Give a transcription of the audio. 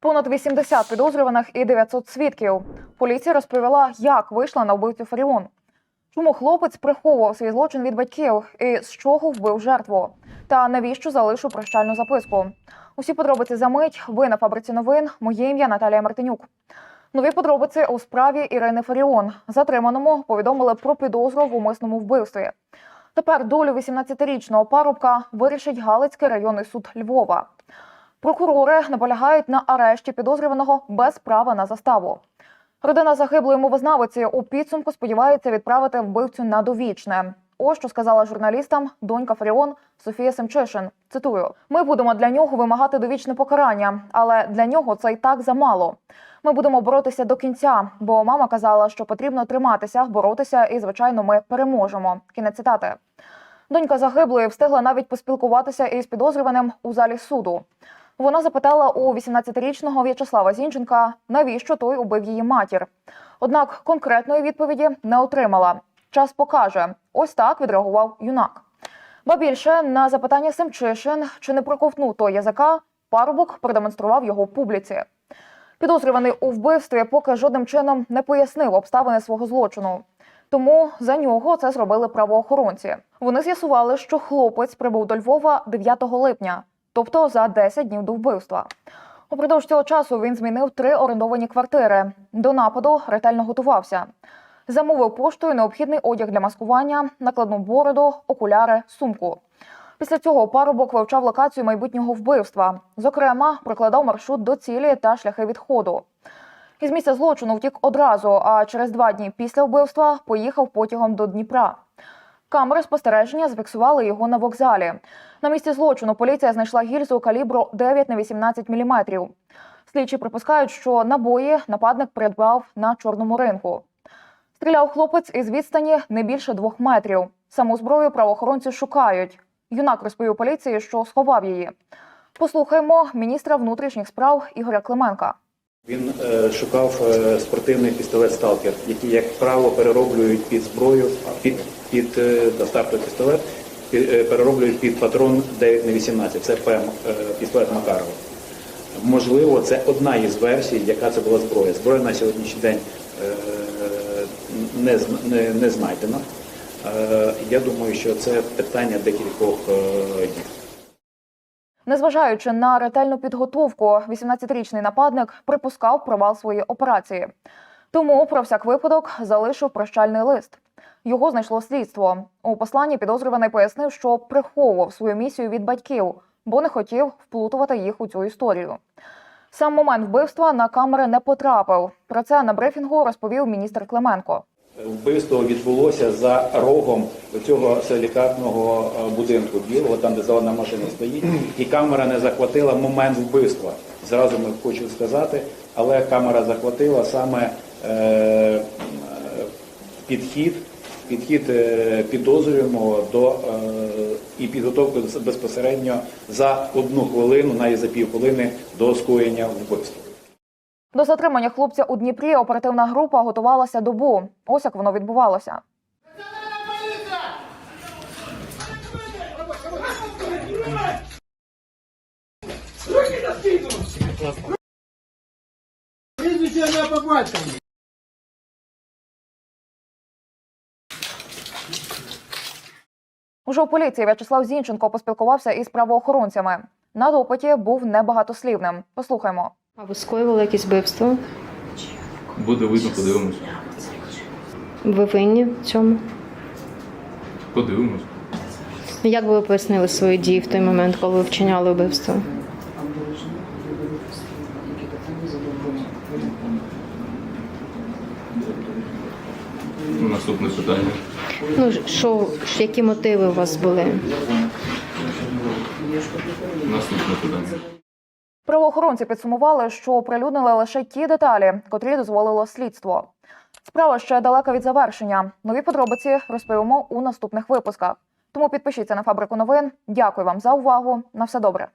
Понад 80 підозрюваних і 900 свідків. Поліція розповіла, як вийшла на вбивцю Фаріон. Чому хлопець приховував свій злочин від батьків і з чого вбив жертву? Та навіщо залишив прощальну записку? Усі подробиці за мить. Ви на фабриці новин. Моє ім'я Наталія Мартинюк. Нові подробиці у справі Ірини Фаріон. Затриманому повідомили про підозру в умисному вбивстві. Тепер долю 18-річного парубка вирішить Галицький районний суд Львова. Прокурори наполягають на арешті підозрюваного без права на заставу. Родина загиблої мовознавиці у підсумку сподівається відправити вбивцю на довічне. Ось що сказала журналістам донька Фаріон Софія Семчишин. Цитую: ми будемо для нього вимагати довічне покарання, але для нього це й так замало. Ми будемо боротися до кінця, бо мама казала, що потрібно триматися, боротися, і звичайно, ми переможемо. Кінець цитати. Донька загиблої встигла навіть поспілкуватися із підозрюваним у залі суду. Вона запитала у 18-річного В'ячеслава Зінченка, навіщо той убив її матір. Однак конкретної відповіді не отримала. Час покаже. Ось так відреагував юнак. Ба більше на запитання Семчишин, чи не проковтнув той язика, парубок продемонстрував його публіці. Підозрюваний у вбивстві поки жодним чином не пояснив обставини свого злочину. Тому за нього це зробили правоохоронці. Вони з'ясували, що хлопець прибув до Львова 9 липня, тобто за 10 днів до вбивства. Упродовж цього часу він змінив три орендовані квартири. До нападу ретельно готувався. Замовив поштою необхідний одяг для маскування, накладну бороду, окуляри, сумку. Після цього парубок вивчав локацію майбутнього вбивства. Зокрема, прокладав маршрут до цілі та шляхи відходу. Із місця злочину втік одразу, а через два дні після вбивства поїхав потягом до Дніпра. Камери спостереження зафіксували його на вокзалі. На місці злочину поліція знайшла гільзу калібру 9 на 18 мм. Слідчі припускають, що набої нападник придбав на чорному ринку. Стріляв хлопець із відстані не більше двох метрів. Саму зброю правоохоронці шукають. Юнак розповів поліції, що сховав її. Послухаємо міністра внутрішніх справ Ігоря Клименка. Він е, шукав е, спортивний пістолет Сталкер, який, як правило, перероблюють під зброю, під, під е, стартовий пістолет, під, е, перероблюють під патрон 9 на 18 Це ПМ, е, пістолет Макарова. Можливо, це одна із версій, яка це була зброя. Зброя на сьогоднішній день е, не, не, не знайдена. Е, Я думаю, що це питання декількох е, днів. Незважаючи на ретельну підготовку, 18-річний нападник припускав провал своєї операції. Тому про всяк випадок залишив прощальний лист. Його знайшло слідство. У посланні підозрюваний пояснив, що приховував свою місію від батьків, бо не хотів вплутувати їх у цю історію. Сам момент вбивства на камери не потрапив. Про це на брифінгу розповів міністр Клименко. Вбивство відбулося за рогом цього силікатного е, будинку білого, там де заводна машина стоїть, і камера не захватила момент вбивства. Зразу ми хочу сказати, але камера захватила саме е, е, підхід, підхід е, підозрюваного до е, і підготовку безпосередньо за одну хвилину, навіть за півхвилини до скоєння вбивства. До затримання хлопця у Дніпрі оперативна група готувалася добу. Ось як воно відбувалося. Уже у поліції В'ячеслав Зінченко поспілкувався із правоохоронцями. На допиті був небагатослівним. Послухаймо. А ви скоювали якесь вбивство? Буде видно, подивимось. Ви винні в цьому? Подивимось. Як би ви пояснили свої дії в той момент, коли ви вчиняли вбивство? Наступне питання. Ну що, які мотиви у вас були? Наступне питання. Правоохоронці підсумували, що оприлюднили лише ті деталі, котрі дозволило слідство. Справа ще далека від завершення. Нові подробиці розповімо у наступних випусках. Тому підпишіться на фабрику новин. Дякую вам за увагу. На все добре.